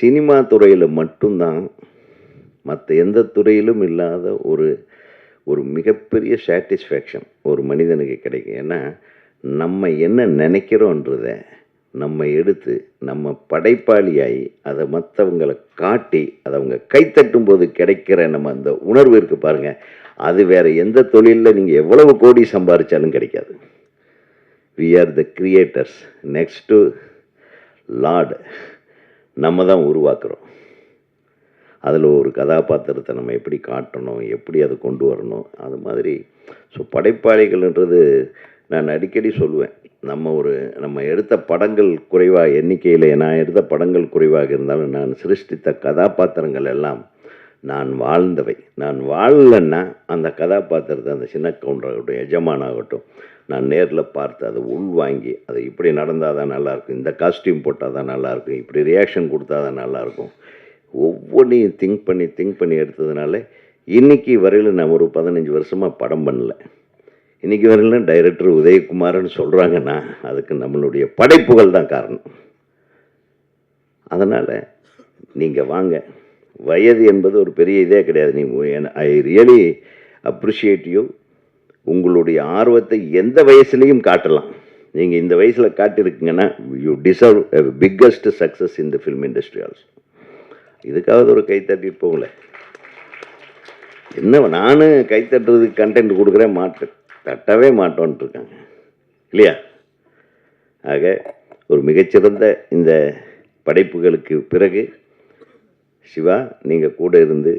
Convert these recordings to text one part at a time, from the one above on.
Cinema துறையில் மட்டும்தான் மற்ற எந்த துறையிலும் இல்லாத ஒரு ஒரு மிகப்பெரிய சாட்டிஸ்ஃபேக்ஷன் ஒரு மனிதனுக்கு கிடைக்கும். ஏன்னா நம்ம என்ன நினைக்கிறோன்றத நம்ம எடுத்து நம்ம படைப்பாளியாகி அதை மற்றவங்களை காட்டி அதை அவங்க கைத்தட்டும் போது கிடைக்கிற நம்ம அந்த உணர்வு இருக்குது பாருங்கள் அது வேறு எந்த தொழிலில் நீங்கள் எவ்வளவு கோடி சம்பாதிச்சாலும் கிடைக்காது. We are the creators next lord நம்ம தான் உருவாக்குறோம். அதில் ஒரு கதாபாத்திரத்தை நம்ம எப்படி காட்டணும் எப்படி அதை கொண்டு வரணும் அது மாதிரி. ஸோ படைப்பாளிகள்ன்றது நான் அடிக்கடி சொல்லுவேன். நம்ம ஒரு நம்ம எடுத்த படங்கள் குறைவாக எண்ணிக்கையில் நான் எடுத்த படங்கள் குறைவாக இருந்தாலும் நான் சிருஷ்டித்த கதாபாத்திரங்கள் எல்லாம் நான் வாழ்ந்தவை. நான் வாழலைன்னா அந்த கதாபாத்திரத்தை அந்த சின்ன கவுண்டராகட்டும் எஜமானாகட்டும் நான் நேரில் பார்த்து அதை உள்வாங்கி அது இப்படி நடந்தால் தான் நல்லாயிருக்கும் இந்த காஸ்டியூம் போட்டால் தான் நல்லாயிருக்கும் இப்படி ரியாக்ஷன் கொடுத்தா தான் நல்லாயிருக்கும் ஒவ்வொன்றையும் திங்க் பண்ணி திங்க் பண்ணி எடுத்ததுனால இன்னைக்கு வரையில் நான் ஒரு பதினஞ்சு வருஷமாக படம் பண்ணல. இன்னைக்கு வரையிலும் டைரக்டர் உதயகுமார்னு சொல்கிறாங்கன்னா அதுக்கு நம்மளுடைய படைப்புகள் தான் காரணம். அதனால் நீங்கள் வாங்க. வயது என்பது ஒரு பெரிய இதே கிடையாது. நீ ஐ ரியலி அப்ரிஷியேட் யூ உங்களுடைய ஆர்வத்தை எந்த வயசுலேயும் காட்டலாம். நீங்கள் இந்த வயசில் காட்டியிருக்கீங்கன்னா you deserve biggest success in the film industry also இதுக்காவது ஒரு கைத்தட்டி தட்டிட்டு என்ன நானும் கைத்தட்டுறதுக்கு கண்டென்ட் கொடுக்குறேன் மாட்டேன் தட்டவே மாட்டோன்ட்டு இருக்காங்க இல்லையா? ஆக ஒரு மிகச்சிறந்த இந்த படைப்புகளுக்கு பிறகு சிவா நீங்கள் கூட இருந்து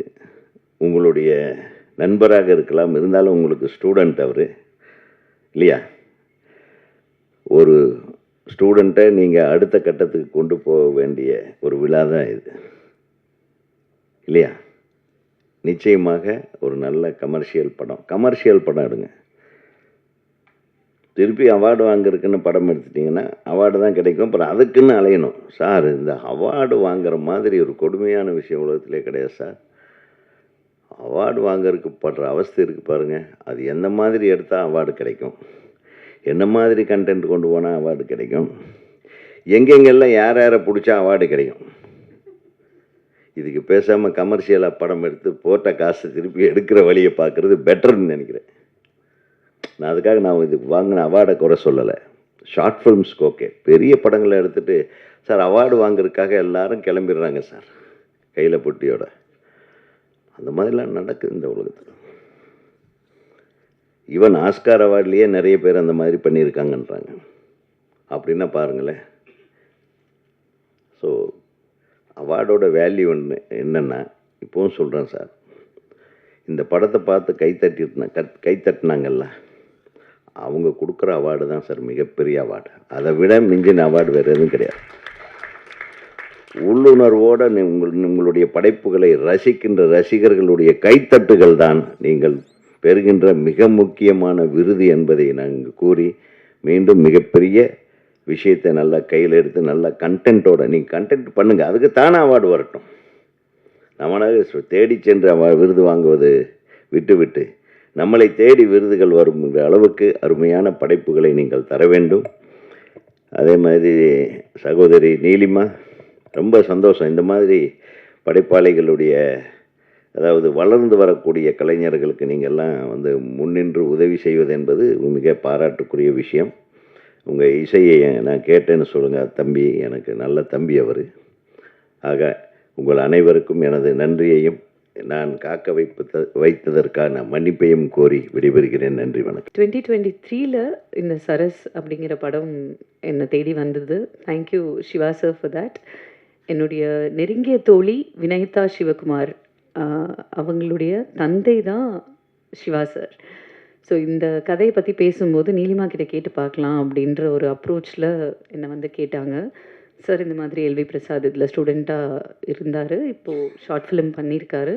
உங்களுடைய நண்பராக இருக்கலாம். இருந்தாலும் உங்களுக்கு ஸ்டூடெண்ட் அவர். இல்லையா? ஒரு ஸ்டூடெண்ட்டை நீங்கள் அடுத்த கட்டத்துக்கு கொண்டு போக வேண்டிய ஒரு விழா தான் இது. இல்லையா? நிச்சயமாக ஒரு நல்ல கமர்ஷியல் படம். கமர்ஷியல் படம் எடுங்க. திருப்பி அவார்டு வாங்குறதுக்குன்னு படம் எடுத்துட்டிங்கன்னா அவார்டு தான் கிடைக்கும். அப்புறம் அதுக்குன்னு அலையணும். சார் இந்த அவார்டு வாங்குற மாதிரி ஒரு கொடுமையான விஷயம் உலகத்திலே கிடையாது சார். அவார்டு வாங்குறதுக்கு படுற அவஸ்தை இருக்குது பாருங்கள் அது எந்த மாதிரி எடுத்தால் அவார்டு கிடைக்கும்? என்ன மாதிரி கண்டென்ட் கொண்டு போனால் அவார்டு கிடைக்கும்? எங்கெங்கெல்லாம் யார் யாரை பிடிச்சா அவார்டு கிடைக்கும்? இதுக்கு பேசாமல் கமர்ஷியலாக படம் எடுத்து போட்ட காசை திருப்பி எடுக்கிற வழியை பார்க்குறது பெட்டர்னு நினைக்கிறேன். நான் அதுக்காக நான் இதுக்கு வாங்கின அவார்டை குறை சொல்லலை. ஷார்ட் ஃபிலிம்ஸ்க்கு ஓகே பெரிய படங்களை எடுத்துகிட்டு சார் அவார்டு வாங்குறதுக்காக எல்லாரும் கிளம்பிடுறாங்க சார். கையில் பொட்டியோட. அந்த மாதிரிலாம் நடக்குது இந்த உலகத்தில். ஈவன் ஆஸ்கார் அவார்ட்லேயே நிறைய பேர் அந்த மாதிரி பண்ணியிருக்காங்கன்றாங்க. அப்படின்னா பாருங்களேன். ஸோ அவார்டோட வேல்யூ ஒன்று என்னென்னா இப்போவும் சொல்கிறேன் சார் இந்த படத்தை பார்த்து கை தட்டினா கத் கை தட்டினாங்கல்ல அவங்க கொடுக்குற அவார்டு தான் சார் மிகப்பெரிய அவார்டு அதை விட மிஞ்சின அவார்டு வேறு எதுவும் கிடையாது. உள்ளுணர்வோடு உங்கள் உங்களுடைய படைப்புகளை ரசிக்கின்ற ரசிகர்களுடைய கைத்தட்டுகள் தான் நீங்கள் பெறுகின்ற மிக முக்கியமான விருது என்பதை நாங்கள் கூறி மீண்டும் மிகப்பெரிய விஷயத்தை நல்லா கையில் எடுத்து நல்லா கண்டென்ட்டோட நீங்கள் கண்டென்ட் பண்ணுங்கள் அதுக்கு தானே அவார்டு வரட்டும். நம்மளாக தேடி சென்று அவ விருது வாங்குவது விட்டு விட்டு. நம்மளை தேடி விருதுகள் வருங்கிற அளவுக்கு அருமையான படைப்புகளை நீங்கள் தர வேண்டும். அதே மாதிரி சகோதரி நீலிமா ரொம்ப சந்தோஷம். இந்த மாதிரி படைப்பாளிகளுடைய அதாவது வளர்ந்து வரக்கூடிய கலைஞர்களுக்கு நீங்கள்லாம் வந்து முன்னின்று உதவி செய்வது என்பது மிக பாராட்டுக்குரிய விஷயம். உங்கள் இசையை நான் கேட்டேன்னு சொல்லுங்கள் தம்பி. எனக்கு நல்ல தம்பி அவர். ஆக உங்கள் அனைவருக்கும் எனது நன்றியையும் நான் காக்க வைப்பத வைத்ததற்கான மன்னிப்பையும் கோரி விடைபெறுகிறேன். நன்றி வணக்கம். டுவெண்ட்டி டுவெண்ட்டி த்ரீல இந்த சரஸ் அப்படிங்கிற படம் என்னை தேடி வந்தது. Thank you Siva sir for that என்னுடைய நெருங்கிய தோழி வினயிதா சிவகுமார் அவங்களுடைய தந்தை தான் சிவா சார். ஸோ இந்த கதையை பற்றி பேசும்போது நீலிமா கிட்ட கேட்டு பார்க்கலாம் அப்படின்ற ஒரு அப்ரோச்சில் என்னை வந்து கேட்டாங்க. சார் இந்த மாதிரி எல்வி பிரசாத் இதில் ஸ்டூடெண்ட்டாக இருந்தார். இப்போது ஷார்ட் ஃபிலிம் பண்ணியிருக்காரு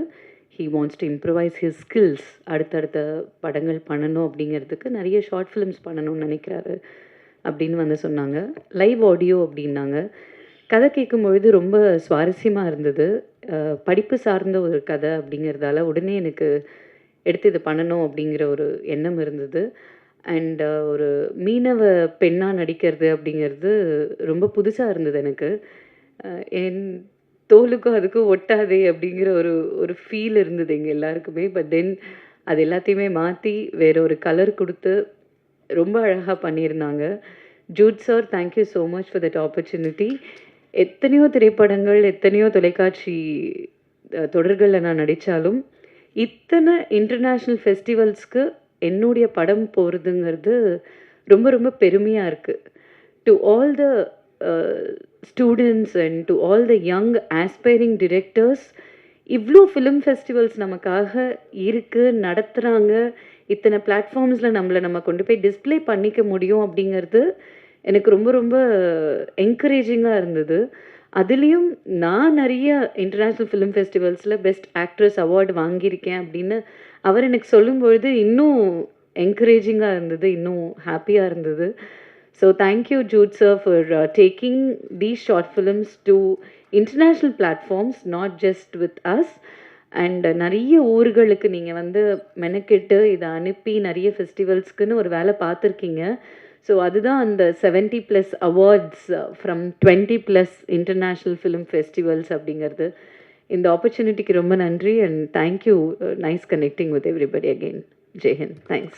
he wants to improvise his skills அடுத்தடுத்த படங்கள் பண்ணணும் அப்படிங்கிறதுக்கு நிறைய ஷார்ட் ஃபிலிம்ஸ் பண்ணணும்னு நினைக்கிறாரு அப்படின்னு வந்து சொன்னாங்க. லைவ் ஆடியோ அப்படின்னாங்க. கதை கேட்கும் பொழுது ரொம்ப சுவாரஸ்யமாக இருந்தது. படிப்பு சார்ந்த ஒரு கதை அப்படிங்கிறதால உடனே எனக்கு எடுத்து இது பண்ணணும் அப்படிங்கிற ஒரு எண்ணம் இருந்தது. அண்ட் ஒரு மீனவ பெண்ணாக நடிக்கிறது அப்படிங்கிறது ரொம்ப புதுசாக இருந்தது எனக்கு. என் தோலுக்கும் அதுக்கும் ஒட்டாதே அப்படிங்கிற ஒரு ஒரு ஃபீல் இருந்தது எங்கள் எல்லாருக்குமே. பட் தென் அது எல்லாத்தையுமே மாற்றி வேற ஒரு கலர் கொடுத்து ரொம்ப அழகாக பண்ணியிருந்தாங்க. Jude sir thank you so much for that opportunity எத்தனையோ திரைப்படங்கள் எத்தனையோ தொலைக்காட்சி தொடர்களில் நான் நடித்தாலும் இத்தனை இன்டர்நேஷ்னல் ஃபெஸ்டிவல்ஸ்க்கு என்னுடைய படம் போகிறதுங்கிறது ரொம்ப ரொம்ப பெருமையாக இருக்குது to all the students and to all the young aspiring directors இவ்வளோ ஃபிலிம் ஃபெஸ்டிவல்ஸ் நமக்காக இருக்குது நடத்துகிறாங்க இத்தனை பிளாட்ஃபார்ம்ஸில் நம்மளை நம்ம கொண்டு போய் டிஸ்ப்ளே பண்ணிக்க முடியும் அப்படிங்கிறது எனக்கு ரொம்ப ரொம்ப என்கரேஜிங்காக இருந்தது. அதுலேயும் நான் நிறைய இன்டர்நேஷ்னல் ஃபிலிம் ஃபெஸ்டிவல்ஸில் பெஸ்ட் ஆக்ட்ரஸ் அவார்டு வாங்கியிருக்கேன் அப்படின்னு அவர் எனக்கு சொல்லும்பொழுது இன்னும் என்கரேஜிங்காக இருந்தது இன்னும் ஹாப்பியாக இருந்தது. So thank you Jude sir for taking these short films to international platforms not just with us and நிறைய ஊர்களுக்கு நீங்கள் வந்து மெனக்கெட்டு இதை அனுப்பி நிறைய ஃபெஸ்டிவல்ஸ்க்குன்னு ஒரு வேலை பார்த்துருக்கீங்க. ஸோ அதுதான் அந்த seventy plus awards from twenty plus international film festivals அப்படிங்கிறது. இந்த ஆப்பர்ச்சுனிட்டிக்கு ரொம்ப நன்றி and thank you nice connecting with everybody again Jai Hind thanks